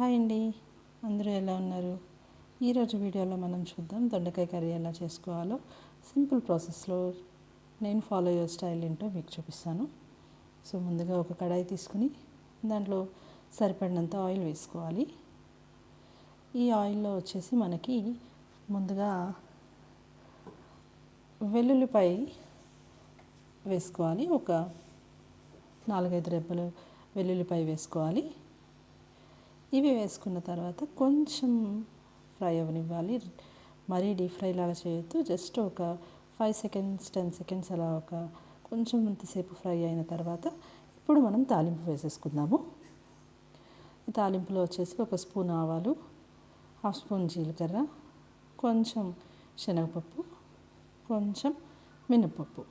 Hi అండి. అందరూ ఎలా ఉన్నారు? ఈరోజు వీడియోలో మనం చూద్దాం దొండకాయ కర్రీ ఎలా చేసుకోవాలో. సింపుల్ ప్రాసెస్లో నేను ఫాలో అయ్యే స్టైల్ ఏంటో మీకు చూపిస్తాను. సో ముందుగా ఒక కడాయి తీసుకుని దాంట్లో సరిపడినంత ఆయిల్ వేసుకోవాలి. ఈ ఆయిల్లో వచ్చేసి మనకి ముందుగా వెల్లుల్లిపై వేసుకోవాలి. ఒక నాలుగైదు రెబ్బలు వెల్లుల్లిపై వేసుకోవాలి. ఇవి వేసుకున్న తర్వాత కొంచెం ఫ్రై అవ్వనివ్వాలి మరీ డీప్ ఫ్రై లాగా చేయొద్దు. జస్ట్ ఒక ఫైవ్ సెకండ్స్ టెన్ సెకండ్స్ అలా ఒక కొంచెం అంతసేపు ఫ్రై అయిన తర్వాత ఇప్పుడు మనం తాలింపు వేసేసుకుందాము. తాలింపులో వచ్చేసి ఒక స్పూన్ ఆవాలు హాఫ్ స్పూన్ జీలకర్ర కొంచెం శనగపప్పు కొంచెం మినపప్పు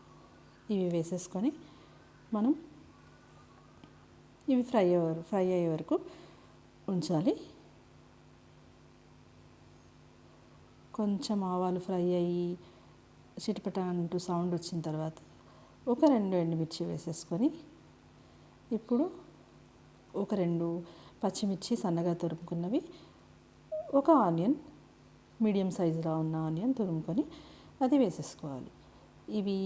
ఇవి వేసేసుకొని మనం ఇవి ఫ్రై అయ్యే ఫ్రై అయ్యే వరకు ఉంచాలి. కొంచెం ఆవాలు ఫ్రై అయ్యి చిటపట అంటూ సౌండ్ వచ్చిన తర్వాత ఒక రెండు ఎండుమిర్చి వేసేసుకొని ఇప్పుడు ఒక రెండు పచ్చిమిర్చి సన్నగా తురుముకున్నవి ఒక ఆనియన్ మీడియం సైజులో ఉన్న ఆనియన్ తురుముకొని అది వేసేసుకోవాలి. ఇవి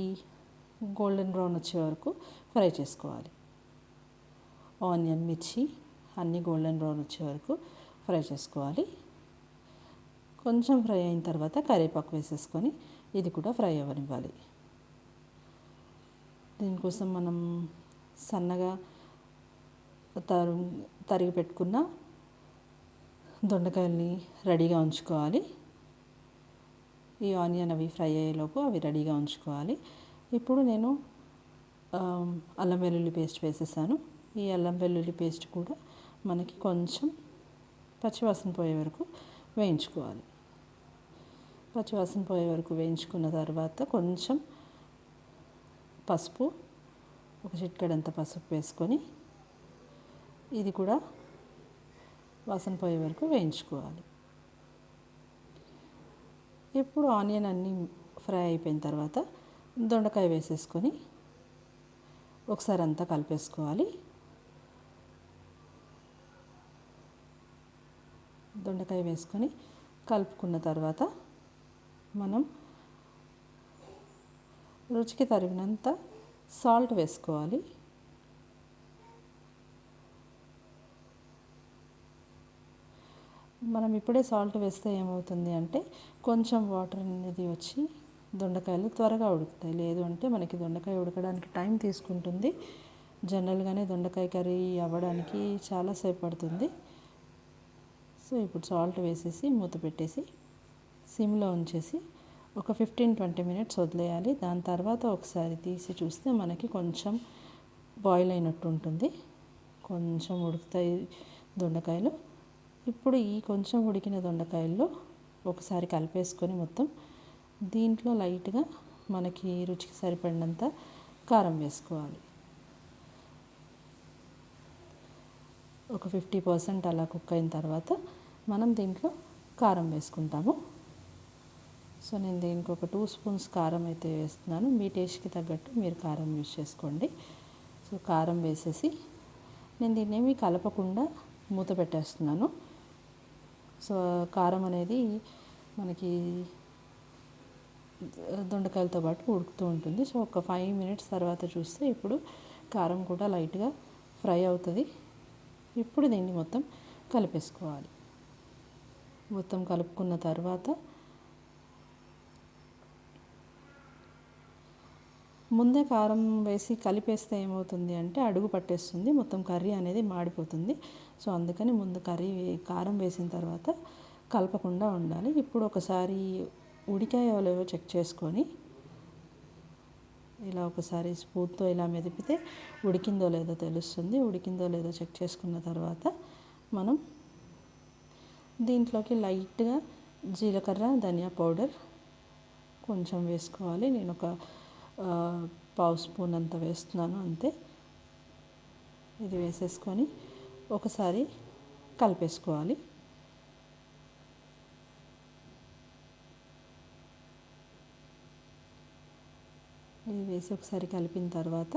గోల్డెన్ బ్రౌన్ వచ్చే వరకు ఫ్రై చేసుకోవాలి. ఆనియన్ మిర్చి అన్నీ గోల్డెన్ బ్రౌన్ వచ్చే వరకు ఫ్రై చేసుకోవాలి. కొంచెం ఫ్రై అయిన తర్వాత కరివేపాకు వేసేసుకొని ఇది కూడా ఫ్రై అవ్వనివ్వాలి. దీనికోసం మనం సన్నగా తరు తరిగి పెట్టుకున్న దొండకాయల్ని రెడీగా ఉంచుకోవాలి. ఈ ఆనియన్ అవి ఫ్రై అయ్యేలోపు అవి రెడీగా ఉంచుకోవాలి. ఇప్పుడు నేను అల్లం వెల్లుల్లి పేస్ట్ వేసేసాను. ఈ అల్లం వెల్లుల్లి పేస్ట్ కూడా మనకి కొంచెం పచ్చివాసన పోయే వరకు వేయించుకోవాలి. పచ్చివాసన పోయే వరకు వేయించుకున్న తర్వాత కొంచెం పసుపు ఒక చిట్కడంత పసుపు వేసుకొని ఇది కూడా వాసన పోయే వరకు వేయించుకోవాలి. ఇప్పుడు ఆనియన్ అన్నీ ఫ్రై అయిపోయిన తర్వాత దొండకాయ వేసేసుకొని ఒకసారి అంతా కలిపేసుకోవాలి. దొండకాయ వేసుకొని కలుపుకున్న తర్వాత మనం రుచికి తరిగినంత సాల్ట్ వేసుకోవాలి. మనం ఇప్పుడే సాల్ట్ వేస్తే ఏమవుతుంది అంటే కొంచెం వాటర్ అనేది వచ్చి దొండకాయలు త్వరగా ఉడుకుతాయి. లేదు అంటే మనకి దొండకాయ ఉడకడానికి టైం తీసుకుంటుంది. జనరల్గానే దొండకాయ కర్రీ అవ్వడానికి చాలాసేపు పడుతుంది. సో ఇప్పుడు సాల్ట్ వేసేసి మూత పెట్టేసి సిమ్లో ఉంచేసి ఒక ఫిఫ్టీన్ ట్వంటీ మినిట్స్ వదిలేయాలి. దాని తర్వాత ఒకసారి తీసి చూస్తే మనకి కొంచెం బాయిల్ అయినట్టు ఉంటుంది. కొంచెం ఉడుకుతాయి దొండకాయలు. ఇప్పుడు ఈ కొంచెం ఉడికిన దొండకాయల్లో ఒకసారి కలిపేసుకొని మొత్తం దీంట్లో లైట్గా మనకి రుచికి సరిపడినంత కారం వేసుకోవాలి. ఒక ఫిఫ్టీ పర్సెంట్ అలా కుక్ అయిన తర్వాత మనం దీంట్లో కారం వేసుకుంటాము. సో నేను దీనికి ఒక టూ స్పూన్స్ కారం అయితే వేస్తున్నాను. మీ టేస్ట్కి తగ్గట్టు మీరు కారం యూజ్ చేసుకోండి. సో కారం వేసేసి నేను దీన్ని ఏమీ కలపకుండా మూత పెట్టేస్తున్నాను. సో కారం అనేది మనకి దొండకాయలతో పాటు ఉడుకుతూ ఉంటుంది. సో ఒక ఫైవ్ మినిట్స్ తర్వాత చూస్తే ఇప్పుడు కారం కూడా లైట్గా ఫ్రై అవుతుంది. ఇప్పుడు దీన్ని మొత్తం కలిపేసుకోవాలి. మొత్తం కలుపుకున్న తర్వాత ముందే కారం వేసి కలిపేస్తే ఏమవుతుంది అంటే అడుగు పట్టేస్తుంది. మొత్తం కర్రీ అనేది మాడిపోతుంది. సో అందుకని ముందు కర్రీ కారం వేసిన తర్వాత కలపకుండా ఉండాలి. ఇప్పుడు ఒకసారి ఉడికాయో లేవో చెక్ చేసుకొని ఇలా ఒకసారి స్పూన్తో ఇలా మెదిపితే ఉడికిందో లేదో తెలుస్తుంది. ఉడికిందో లేదో చెక్ చేసుకున్న తర్వాత మనం దీంట్లోకి లైట్గా జీలకర్ర ధనియా పౌడర్ కొంచెం వేసుకోవాలి. నేను ఒక పావు స్పూన్ అంత వేస్తున్నాను అంతే. ఇది వేసేసుకొని ఒకసారి కలిపేసుకోవాలి. ఇవి వేసి ఒకసారి కలిపిన తర్వాత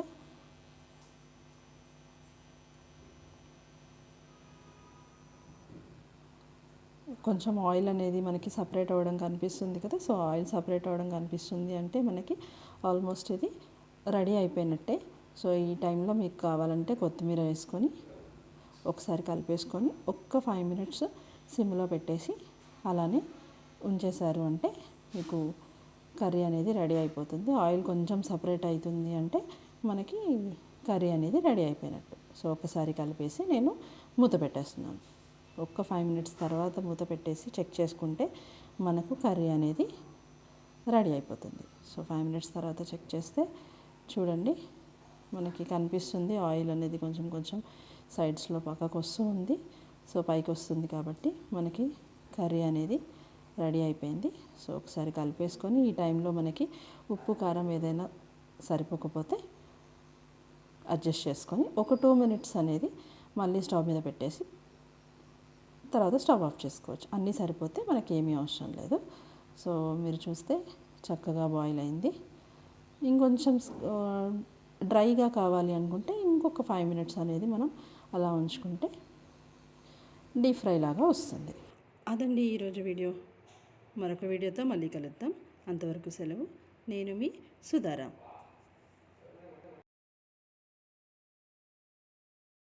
కొంచెం ఆయిల్ అనేది మనకి సపరేట్ అవ్వడం కనిపిస్తుంది కదా సో ఆయిల్ సపరేట్ అవ్వడం కనిపిస్తుంది అంటే మనకి ఆల్మోస్ట్ ఇది రెడీ అయిపోయినట్టే. సో ఈ టైంలో మీకు కావాలంటే కొత్తిమీర వేసుకొని ఒకసారి కలిపేసుకొని ఒక్క ఫైవ్ మినిట్స్ సిమ్లో పెట్టేసి అలానే ఉంచేశారు అంటే మీకు కర్రీ అనేది రెడీ అయిపోతుంది. ఆయిల్ కొంచెం సపరేట్ అవుతుంది అంటే మనకి కర్రీ అనేది రెడీ అయిపోయినట్టు. సో ఒకసారి కలిపేసి నేను మూత పెట్టేస్తున్నాను. ఒక్క ఫైవ్ మినిట్స్ తర్వాత మూత పెట్టేసి చెక్ చేసుకుంటే మనకు కర్రీ అనేది రెడీ అయిపోతుంది. సో ఫైవ్ మినిట్స్ తర్వాత చెక్ చేస్తే చూడండి మనకి కనిపిస్తుంది ఆయిల్ అనేది కొంచెం కొంచెం సైడ్స్లో పక్కకు వస్తూ ఉంది. సో పైకి వస్తుంది కాబట్టి మనకి కర్రీ అనేది రెడీ అయిపోయింది. సో ఒకసారి కలిపేసుకొని ఈ టైంలో మనకి ఉప్పు కారం ఏదైనా సరిపోకపోతే అడ్జస్ట్ చేసుకొని ఒక టూ మినిట్స్ అనేది మళ్ళీ స్టవ్ మీద పెట్టేసి తర్వాత స్టవ్ ఆఫ్ చేసుకోవచ్చు. అన్నీ సరిపోతే మనకి ఏమీ అవసరం లేదు. సో మీరు చూస్తే చక్కగా బాయిల్ అయింది. ఇంకొంచెం డ్రైగా కావాలి అనుకుంటే ఇంకొక ఫైవ్ మినిట్స్ అనేది మనం అలా ఉంచుకుంటే డీప్ ఫ్రై లాగా వస్తుంది. అదండి ఈరోజు వీడియో. మరొక వీడియోతో మళ్ళీ కలుద్దాం. అంతవరకు సెలవు. నేను మీ సుధారాం.